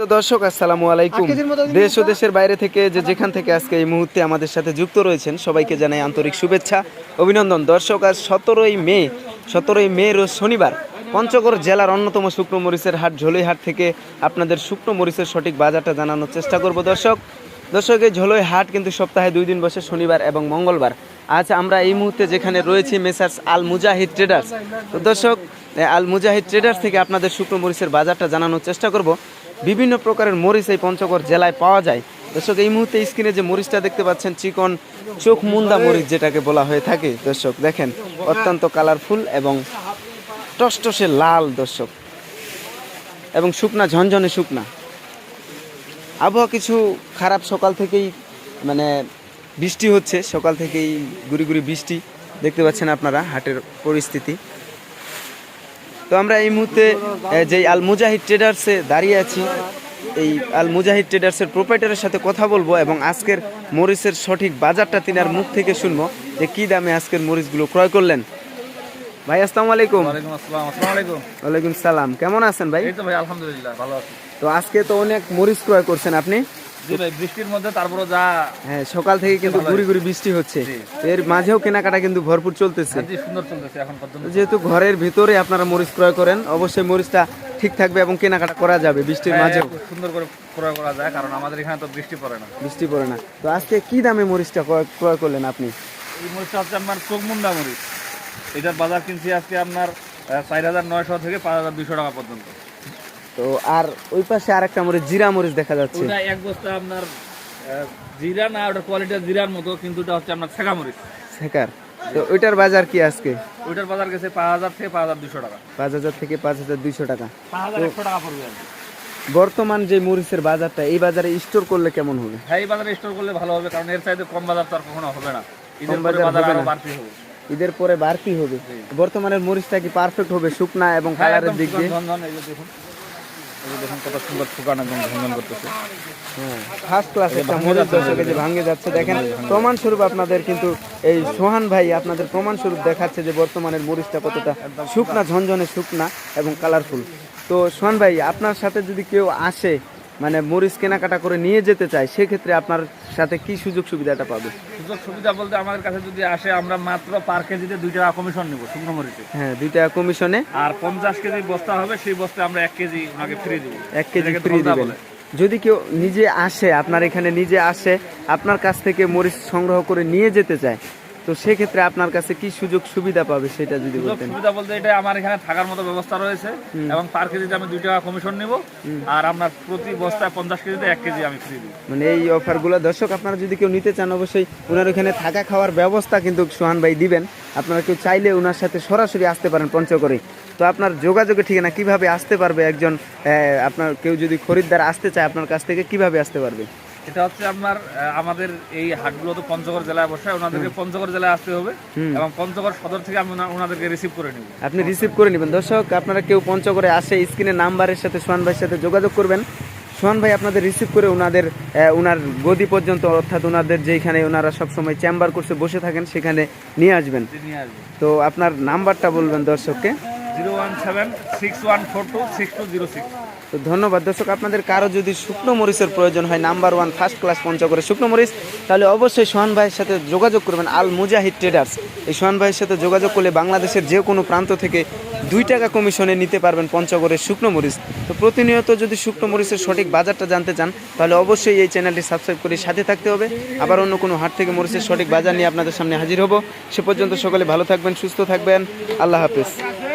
তো দর্শক আসসালামু আলাইকুম। দেশ ও দেশের বাইরে থেকে যে যেখান থেকে আজকে এই মুহূর্তে আমাদের সাথে যুক্ত রয়েছেন সবাইকে জানাই আন্তরিক শুভেচ্ছা অভিনন্দন। দর্শক আজ সতেরোই মে সতেরোই মে রোজ শনিবার পঞ্চগড় জেলার অন্যতম শুকনো মরিচের হাট ঝোলইহাট থেকে আপনাদের শুকনো মরিচের সঠিক বাজারটা জানানোর চেষ্টা করব দর্শক। দর্শক এই ঝোলই হাট কিন্তু সপ্তাহে দুই দিন বসে শনিবার এবং মঙ্গলবার। আজ আমরা এই মুহূর্তে যেখানে রয়েছি মেসার্স আল মুজাহিদ ট্রেডার্স। তো দর্শক আল মুজাহিদ ট্রেডার্স থেকে আপনাদের শুকনো মরিচের বাজারটা জানানোর চেষ্টা করব। বিভিন্ন প্রকারের মরিচ এই পঞ্চগড় জেলায় পাওয়া যায়। দর্শক, এই মুহূর্তে স্ক্রিনে যে মরিচটা দেখতে পাচ্ছেন, চিকন চোখ মুন্দা মরিচ যেটাকে বলা হয়ে থাকে, দর্শক দেখেন, অত্যন্ত কালারফুল এবং টসটসে লাল, দর্শক। এবং শুকনা, ঝনঝনে শুকনা। আবহাওয়া কিছু খারাপ, সকাল থেকেই মানে বৃষ্টি হচ্ছে, সকাল থেকেই গুড়ি গুড়ি বৃষ্টি। দেখতে পাচ্ছেন আপনারা হাটের পরিস্থিতি। তো আমরা এই মুহূর্তে এ, যে আল মুজাহিদ ট্রেডার্সে দাঁড়িয়ে আছি এই আল মুজাহিদ ট্রেডার্সের প্রোপাইটারের সাথে কথা বলব এবং আজকের মরিচের সঠিক বাজারটা তিনার মুখ থেকে শুনব যে কী দামে আজকের মরিচগুলো ক্রয় করলেন। ভাই আসসালামু আলাইকুম। ওয়ালাইকুম আসসালাম আলাইকুম। ওয়ালাইকুম সালাম। কেমন আছেন ভাই? ভাই আলহামদুলিল্লাহ ভালো আছি। তো আজকে তো অনেক মরিচ ক্রয় করছেন আপনি। জি ভাই বৃষ্টির মধ্যে তারপরে যা হ্যাঁ সকাল থেকে কিন্তু গুড়ি গুড়ি বৃষ্টি হচ্ছে। এর মাঝেও কেনাকাটা কিন্তু ভরপুর চলতেছে। সুন্দর চলতেছে এখন পর্যন্ত। যেহেতু ঘরের ভিতরে আপনারা মরিচ ক্রয় করেন অবশ্যই মরিচটা ঠিক থাকবে এবং কেনাকাটা করা যাবে বৃষ্টির মাঝেও। হ্যাঁ, সুন্দর করে ক্রয় করা যায় কারণ আমাদের এখানে তো বৃষ্টি পড়ে না। বৃষ্টি পড়ে না। তো আজকে কি দামে মরিচটা ক্রয় করলেন আপনি? এই মরিচটা হচ্ছে আপনার চোখমুন্ডা মরিচ। এটার বাজার কিনছি আজকে আপনার চার হাজার নয়শো থেকে পাঁচ হাজার দুইশো টাকা পর্যন্ত। তো আর ওই পাশে আরেকটা মরিচ জিরা মরিচ দেখা যাচ্ছে। ওটা এক বস্তা আপনার জিরা না ওটা কোয়ালিটি জিরার মতো কিন্তু ওটা হচ্ছে আপনার ছেঁকা মরিচ। শেখার। তো ওইটার বাজার কি আজকে? ওইটার বাজার গেছে পাঁচ হাজার থেকে পাঁচ হাজার দুশো টাকা। পাঁচ হাজার থেকে পাঁচ হাজার দুইশো টাকা। পাঁচ হাজার একশো টাকা পড়বে বর্তমান যে মরিচের বাজারটা এই বাজারে স্টোর করলে কেমন হবে? হ্যাঁ এই বাজারে স্টোর করলে ভালো হবে কারণ এর চাইতে কম বাজার তো আর কখনো হবে না। ঈদের পরে বাজার আরও। বাড়তি হবে। ঈদের পরে বাড়তি হবে। বর্তমানের মরিচটা কি পারফেক্ট হবে শুকনা এবং হ্যাঁ, কালারের দিক দিয়ে? দেখুন। দেখুন কত সুন্দর শুকান একদম ঝনঝন করতেছে। ফার্স্ট ক্লাস একটা মরিচ দর্শকে যে ভাঙে যাচ্ছে। দেখেন প্রমাণ স্বরূপ আপনাদের কিন্তু এই সোহান ভাই আপনাদের প্রমাণ স্বরূপ দেখাচ্ছে যে বর্তমানের মরিচটা কতটা শুকনা ঝনঝনে শুকনা এবং কালারফুল তো সোহান ভাই আপনার সাথে যদি কেউ আসে মানে মরিচ কেনাকাটা করে নিয়ে যেতে চায় সেক্ষেত্রে আপনার সাথে কি সুযোগ সুবিধাটা পাবে? সুযোগ সুবিধা বলতে আমাদের কাছে যদি আসে আমরা মাত্র পার কেজিতে দুই টাকা কমিশন নিব শুকনো মরিচে। হ্যাঁ দুই টাকা কমিশনে আর পঞ্চাশ কেজি বস্তা হবে সেই বস্তায় আমরা এক কেজি ওনাকে ফ্রি দিব। এক কেজি ফ্রি দিবেন। যদি কেউ নিজে আসে আপনার এখানে নিজে আসে আপনার কাছ থেকে মরিচ সংগ্রহ করে নিয়ে যেতে চায় তো সেক্ষেত্রে আপনার কাছে কি সুযোগ সুবিধা পাবে সেটা যদি বলতেন? সুবিধা বলতে এটা আমার এখানে থাকার মতো ব্যবস্থা রয়েছে এবং পার কেজিতে আমি দুই টাকা কমিশন নিব আর আপনার প্রতি বস্তায় পঞ্চাশ কেজিতে এক কেজি আমি ফ্রি দিব। মানে এই অফারগুলো দর্শক আপনারা যদি কেউ নিতে চান অবশ্যই ওনার ওখানে থাকা খাওয়ার ব্যবস্থা কিন্তু সোহান ভাই দিবেন। আপনারা কেউ চাইলে ওনার সাথে সরাসরি আসতে পারেন পঞ্চগড়ে তো আপনার যোগাযোগের ঠিকানা কীভাবে আসতে পারবে একজন আপনার কেউ যদি খরিদ্দার আসতে চায় আপনার কাছ থেকে কীভাবে আসতে পারবে? এটা হচ্ছে আপনার আমাদের এই হাটগুলো তো পঞ্চগড় জেলায় বসে ওনাদেরকে পঞ্চগড় জেলায় আসতে হবে এবং পঞ্চগড় সদর থেকে আমি ওনাদেরকে রিসিভ করে নিব। আপনি রিসিভ করে নেবেন। দর্শক আপনারা কেউ পঞ্চগড়ে আসে স্ক্রিনে নাম্বারের সাথে সোহান ভাইয়ের সাথে যোগাযোগ করবেন। সোহান ভাই আপনাদের রিসিভ করে ওনাদের ওনার গদি পর্যন্ত অর্থাৎ ওনাদের যেখানে ওনারা সবসময় চেম্বার করছে বসে থাকেন সেখানে নিয়ে আসবেন। তো আপনার নাম্বারটা বলবেন দর্শককে। Zero one seven six one four two six two zero six. তো ধন্যবাদ। দর্শক, আপনাদের কারও যদি শুকনো মরিচের প্রয়োজন হয় নাম্বার ওয়ান ফার্স্ট ক্লাস পঞ্চগড়ে শুকনো মরিচ, তাহলে অবশ্যই সোহান ভাইয়ের সাথে যোগাযোগ করবেন আল মুজাহিদ ট্রেডার্স। এই সোহান ভাইয়ের সাথে যোগাযোগ করলে বাংলাদেশের যে কোনো প্রান্ত থেকে দুই টাকা কমিশনে নিতে পারবেন পঞ্চগড়ের শুকনো মরিচ। তো প্রতিনিয়ত যদি শুকনো মরিচের সঠিক বাজারটা জানতে চান, তাহলে অবশ্যই এই চ্যানেলটি সাবস্ক্রাইব করে সাথে থাকতে হবে। আবার অন্য কোনো হাট থেকে মরিচের সঠিক বাজার নিয়ে আপনাদের সামনে হাজির হব। সে পর্যন্ত সকলে ভালো থাকবেন, সুস্থ থাকবেন। আল্লাহ হাফেজ।